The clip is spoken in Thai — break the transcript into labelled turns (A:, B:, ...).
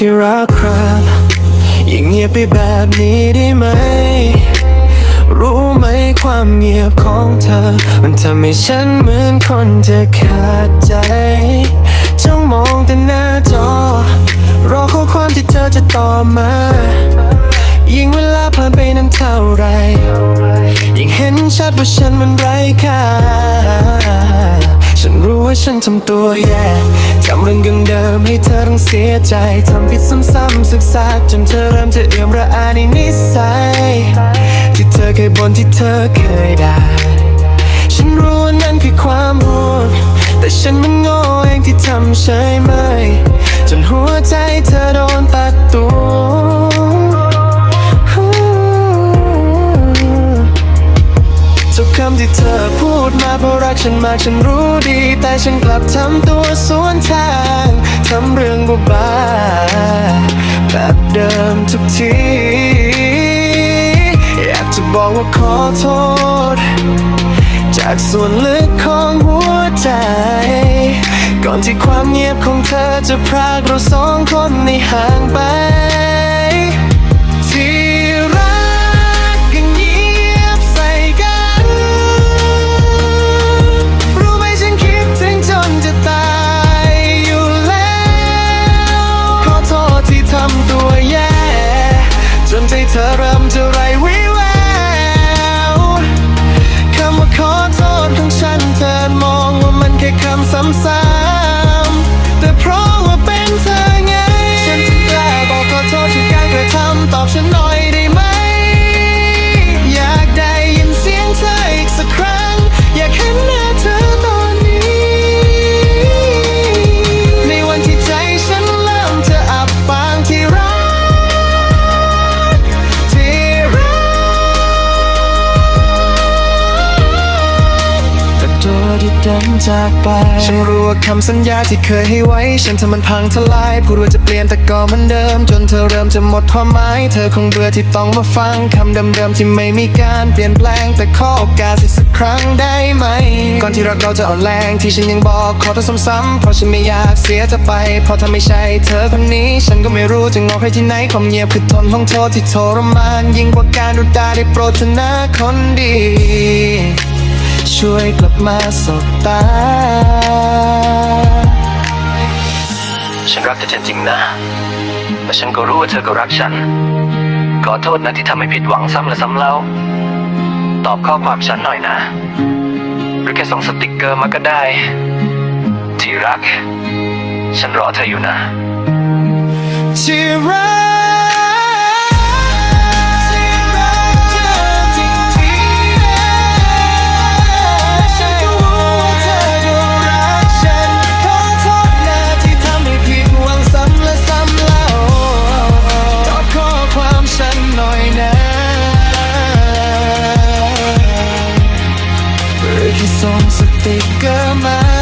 A: ที่รักครับอย่างเงียบไปแบบนี้ได้ไหม รู้ไหมความเงียบของเธอ มันทำให้ฉันเหมือนคนจะขาดใจจ้องมองแต่หน้าจอ รอข้อความที่เธอจะตอบมา ยิ่งเวลาผ่านไปนั้นเท่าไร ยิ่งเห็นชัดว่าฉันมันไร้ค่า รู้ว่าฉันทำตัวแย่ทำเรื่องเดิมๆให้เธอต้องเสียใจทำผิดซ้ำๆซักๆจนเธอเริ่มจะเอื่อมระอาในนิสัยที่เธอเคยบ่นที่เธอเคยด่าฉันรู้ว่านั่นคือความห่วงแต่ฉันมันโง่เองที่ทำใช่ไหม จนหัวใจเธอโดน พูดมาเพราะรักฉันมากฉันรู้ดี แต่ฉันกลับทำตัวสวนทางทำเรื่องบ้าแบบเดิมทุกที อยากจะบอกว่าขอโทษ จากส่วนลึกของหัวใจ ก่อนที่ความเงียบของเธอจะพรากเราสองคนในห่างไป ตัวที่เดินจากไป ฉันรู้ว่าคำสัญญาที่เคยให้ไว้ ฉันทำมันพังทลายพูดว่าจะเปลี่ยนแต่ก็เหมือนเดิม จนเธอเริ่มจะหมดความหมาย เธอคงเบื่อที่ต้องมาฟังคำเดิมๆที่ไม่มีการเปลี่ยนแปลงแต่ขอโอกาสอีกสักครั้งได้ไหม ก่อนที่รักเราจะอ่อนแรงที่ฉันยังบอกขอเธอซ้ำๆเพราะฉันไม่อยากเสียเธอไป เพราะถ้าไม่ใช่เธอคนนี้ ฉันก็ไม่รู้จะงอใครที่ไหนความเงียบคือทนลงโทษที่ทรมาน ยิ่งกว่าการดูดาได้โปรดเธอนะคนดี ช่วยกลับมาสบตา
B: ฉันรักเธอจริงๆนะ แต่ฉันก็รู้ว่าเธอก็รักฉัน ขอโทษนะที่ทำให้ผิดหวังซ้ำและซ้ำเล่า ตอบข้อความฉันหน่อยนะ หรือแค่ส่งสติกเกอร์มาก็ได้ ที่รัก ฉันรอเธออยู่นะ Take of my